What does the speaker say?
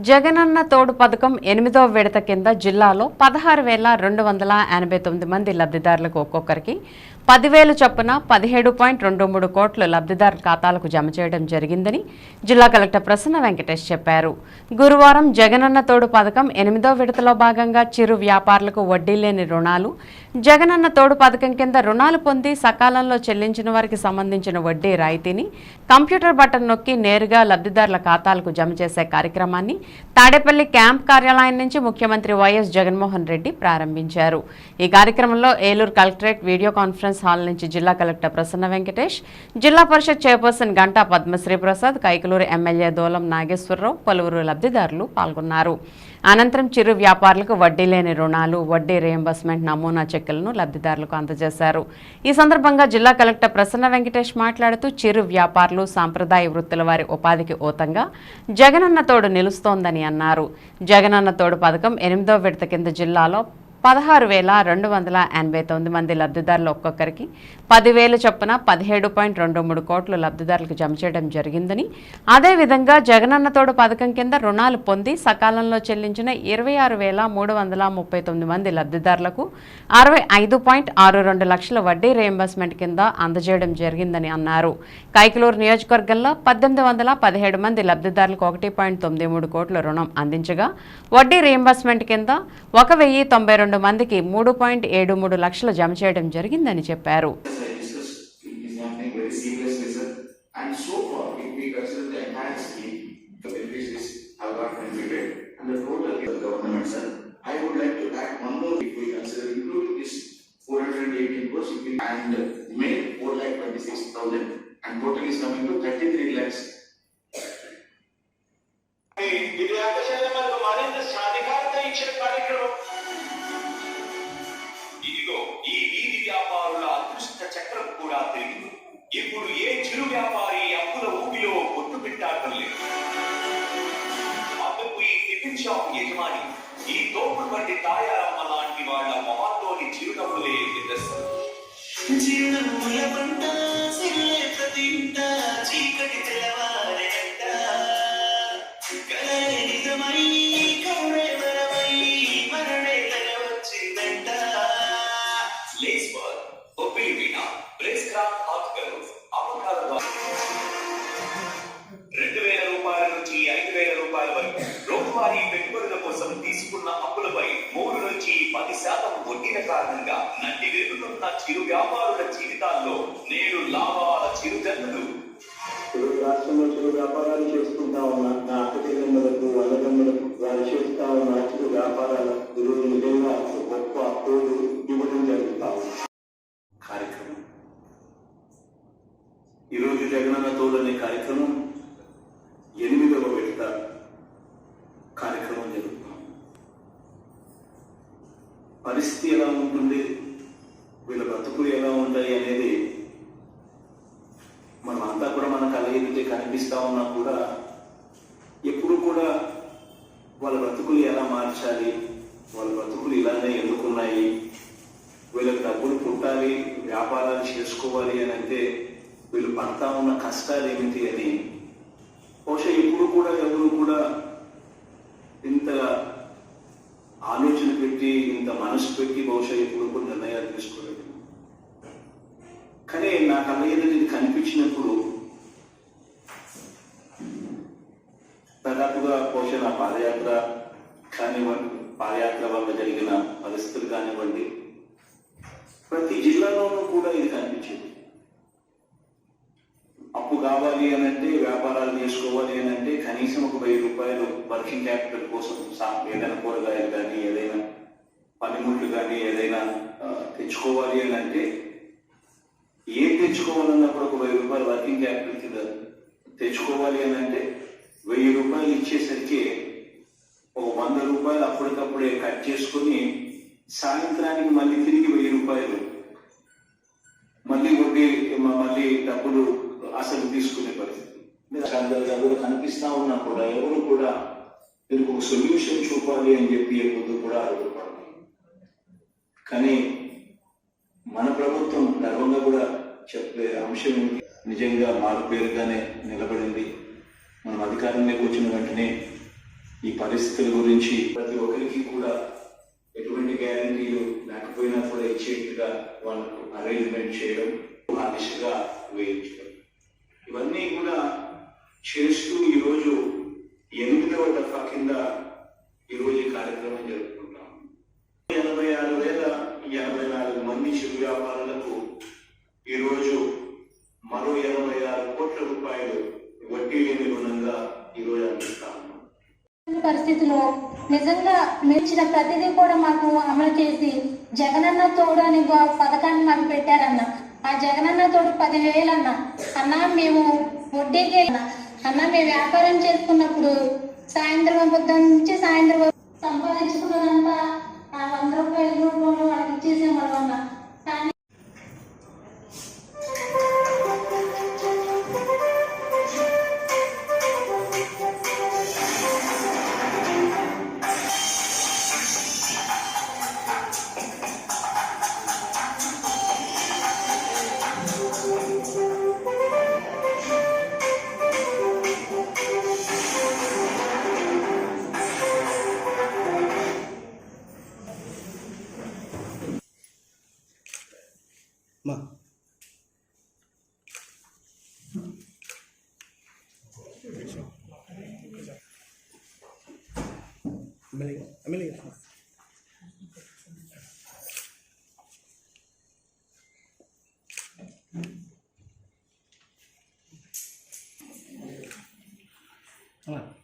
జగనన్న తోడు పథకం ఎనిమిదవ విడత కింద జిల్లాలో పదహారు వేల రెండు వందల ఎనభై తొమ్మిది మంది లబ్ధిదారులకు ఒక్కొక్కరికి పదివేలు చొప్పున పదిహేడు పాయింట్ రెండు మూడు కోట్లు లబ్ధిదారుల ఖాతాలకు జమ చేయడం జరిగిందని జిల్లా కలెక్టర్ ప్రసన్న వెంకటేష్ చెప్పారు. గురువారం జగనన్న తోడు పథకం ఎనిమిదో విడతలో భాగంగా చిరు వ్యాపారులకు వడ్డీ లేని రుణాలు జగనన్న తోడు పథకం కింద రుణాలు పొంది సకాలంలో చెల్లించిన వారికి సంబంధించిన వడ్డీ రాయితీని కంప్యూటర్ బటన్ నొక్కి నేరుగా లబ్ధిదారుల ఖాతాలకు జమ చేసే కార్యక్రమాన్ని తాడేపల్లి క్యాంప్ కార్యాలయం నుంచి ముఖ్యమంత్రి వైఎస్ జగన్మోహన్ రెడ్డి ప్రారంభించారు. ఈ కార్యక్రమంలో Eluru collectorate video conference hall నుంచి జిల్లా collector Prasanna Venkatesh zilla parishad chairperson Ghanta Padmasri Prasad Kaikaluru MLA Dulam Nageswararao పలువురు లబ్ధిదారులు పాల్గొన్నారు. అనంతరం చిరు వ్యాపారులకు వడ్డీ లేని రుణాలు వడ్డీ రియంబర్స్మెంట్ నమూనా చెక్కులను లబ్ధిదారులకు అందజేశారు. ఈ సందర్భంగా జిల్లా కలెక్టర్ ప్రసన్న వెంకటేష్ మాట్లాడుతూ చిరు వ్యాపారులు సాంప్రదాయ వృత్తుల వారి ఉపాధికి ఓతంగా జగనన్న తోడు నిలుస్తోందని అన్నారు. జగనన్న తోడు పథకం ఎనిమిదో విడత కింద జిల్లాలో పదహారు వేల రెండు వందల ఎనభై తొమ్మిది మంది లబ్ధిదారులు ఒక్కొక్కరికి. పదివేలు చొప్పున పదిహేడు పాయింట్ రెండు మూడు కోట్లు లబ్ధిదారులకు జమ చేయడం జరిగిందని. అదేవిధంగా జగనన్న తోడు పథకం కింద రుణాలు పొంది సకాలంలో చెల్లించిన ఇరవై ఆరు వేల మూడు వందల ముప్పై తొమ్మిది మంది లబ్ధిదారులకు అరవై ఐదు పాయింట్ ఆరు రెండు లక్షల వడ్డీ రియంబర్స్మెంట్ కింద అందజేయడం జరిగిందని అన్నారు. కైకలూరు నియోజకవర్గంలో పద్దెనిమిది వందల పదిహేడు మంది లబ్ధిదారులకు ఒకటి పాయింట్ తొమ్మిది మూడు కోట్ల రుణం అందించగా వడ్డీ రియంబర్స్మెంట్ కింద ఒక వెయ్యి తొంభై రెండు పదకొండు మందికి మూడు పాయింట్ ఏడు మూడు లక్షలు జమ చేయడం జరిగిందని చెప్పారు and made 4,26,000 and total is coming to 33 lakhs చక్రం కూడా తిరిగింది. ఇప్పుడు ఏ చిరు వ్యాపారి అప్పుల ఊపిలో కొట్టు పెట్టాడటం లేదు. అందుకు ఈ టిఫిన్ షాప్ యజమాని ఈ తోపుడు బండి తాయారమ్మ లాంటి వాళ్ళ మొహాల్లోని చిరునవ్వులే నిదర్శనం చిరునవ్వుల పంట సిరులే ప్రతి చీకటి తెల్లవారెనంట కలలే నిజమై కరుణే రోజువారీ పెట్టుబడుల కోసం తీసుకున్న అప్పులపై మూడు నుంచి పది శాతం వడ్డీల కారణంగా నడ్డి వెతుకుతున్న చిరు వ్యాపారుల జీవితాల్లో నేడు లాభాల చిరుజన్నులు తెలుగు రాష్ట్రంలో చిరు వ్యాపారాలు చేసుకుంటా ఉన్న నా అక్క చెల్లెమ్మలకు అన్నదమ్ములకు వారు చేస్తా ఉన్న చిరు వ్యాపారాల ఈరోజు నిజంగా గొప్ప తోడు ఇవ్వడం జరుగుతా కార్యక్రమం. ఈరోజు జగనన్న తోడు అనే కార్యక్రమం ఎనిమిదవ విడత కార్యక్రమం జరుగుతాం పరిస్థితి ఎలా ఉంటుంది? వీళ్ళ బ్రతుకులు ఎలా ఉంటాయి అనేది మనం అంతా కూడా మన కళ ఎదుటే కనిపిస్తా ఉన్నా కూడా ఎప్పుడు కూడా వాళ్ళ బ్రతుకులు ఎలా మార్చాలి? వాళ్ళ బ్రతుకులు ఇలానే ఎందుకున్నాయి వీళ్ళకి డబ్బులు పుట్టాలి వ్యాపారాలు చేసుకోవాలి అని అంటే వీళ్ళు పడతా ఉన్న కష్టాలు ఏమిటి అని బహుశా ఎప్పుడు కూడా ఎవరు కూడా ఇంత ఇంకా మనసు పెట్టి బహుశా ఎప్పుడు కూడా నిర్ణయాలు తీసుకోలేదు. కానీ నా కళ్ళ ఎదురు ఇది కనిపించినప్పుడు దాదాపుగా బహుశా నా పాదయాత్ర కానివ్వండి పాదయాత్ర వల్ల జరిగిన పరిస్థితులు కానివ్వండి ప్రతి జిల్లాలోనూ కూడా ఇది కనిపించింది. అప్పు కావాలి అని అంటే వ్యాపారాలు చేసుకోవాలి అని అంటే కనీసం ఒక వెయ్యి రూపాయలు వర్కింగ్ క్యాపిటల్ కోసం ఏదైనా కూరగాయలు కానీ ఏదైనా పనిముట్లు కానీ ఏదైనా తెచ్చుకోవాలి అని అంటే ఏం తెచ్చుకోవాలన్నప్పుడు ఒక వెయ్యి రూపాయలు వర్కింగ్ క్యాపిటల్ కింద తెచ్చుకోవాలి అని అంటే వెయ్యి రూపాయలు ఇచ్చేసరికి ఒక వంద రూపాయలు అప్పటికప్పుడే కట్ చేసుకొని సాయంత్రానికి మళ్ళీ తిరిగి వెయ్యి రూపాయలు. మళ్ళీ వడ్డీ మళ్ళీ డబ్బులు అసలు తీసుకునే పరిస్థితి. అందరు దగ్గర కనిపిస్తా ఉన్నా కూడా ఎవరు కూడా దీనికి ఒక సొల్యూషన్ చూపాలి అని చెప్పి ఎప్పుడు కూడా అడుగుతున్నారు. కానీ మన ప్రభుత్వం గర్వంగా కూడా చెప్పే అంశం నిజంగా మారు పేరుగానే నిలబడింది. మనం అధికారంలోకి వచ్చిన వెంటనే ఈ పరిస్థితుల గురించి ప్రతి ఒక్కరికి కూడా ఎటువంటి గ్యారంటీలు లేకపోయినా కూడా ఇచ్చేట్టుగా వాళ్ళకు అరేంజ్మెంట్ చేయడం ఆ దిశగా వేయించడం. ఇవన్నీ కూడా చేస్తూ ఈరోజు ఎనిమిదవ దఫా కింద ఈరోజు ఈ కార్యక్రమం జరుపుకుంటాం ఎనభై ఎనభై నాలుగు మంది చిరు వ్యాపారులకు ఈరోజు మరో ఎనభై ఆరు కోట్ల రూపాయలు వడ్డీ లేని రుణంగా ఈరోజు అందిస్తాము ఉన్నాం. పరిస్థితిలో నిజంగా మించిన ప్రతిదీ కూడా మాకు అమలు చేసి జగనన్న తోడు అని పథకాన్ని మాకు పెట్టారన్న. ఆ జగనన్న తోడు పదివేలు అన్న అన్న మేము వడ్డీకి అన్న. మేము వ్యాపారం చేసుకున్నప్పుడు సాయంత్రం పొద్దు నుంచి సాయంత్రం సంపాదించుకున్నదంతా వంద రూపాయల రూపంలో వాళ్ళకి ఇచ్చేసాం అన్న. 嘛？没来，没来吗？啊！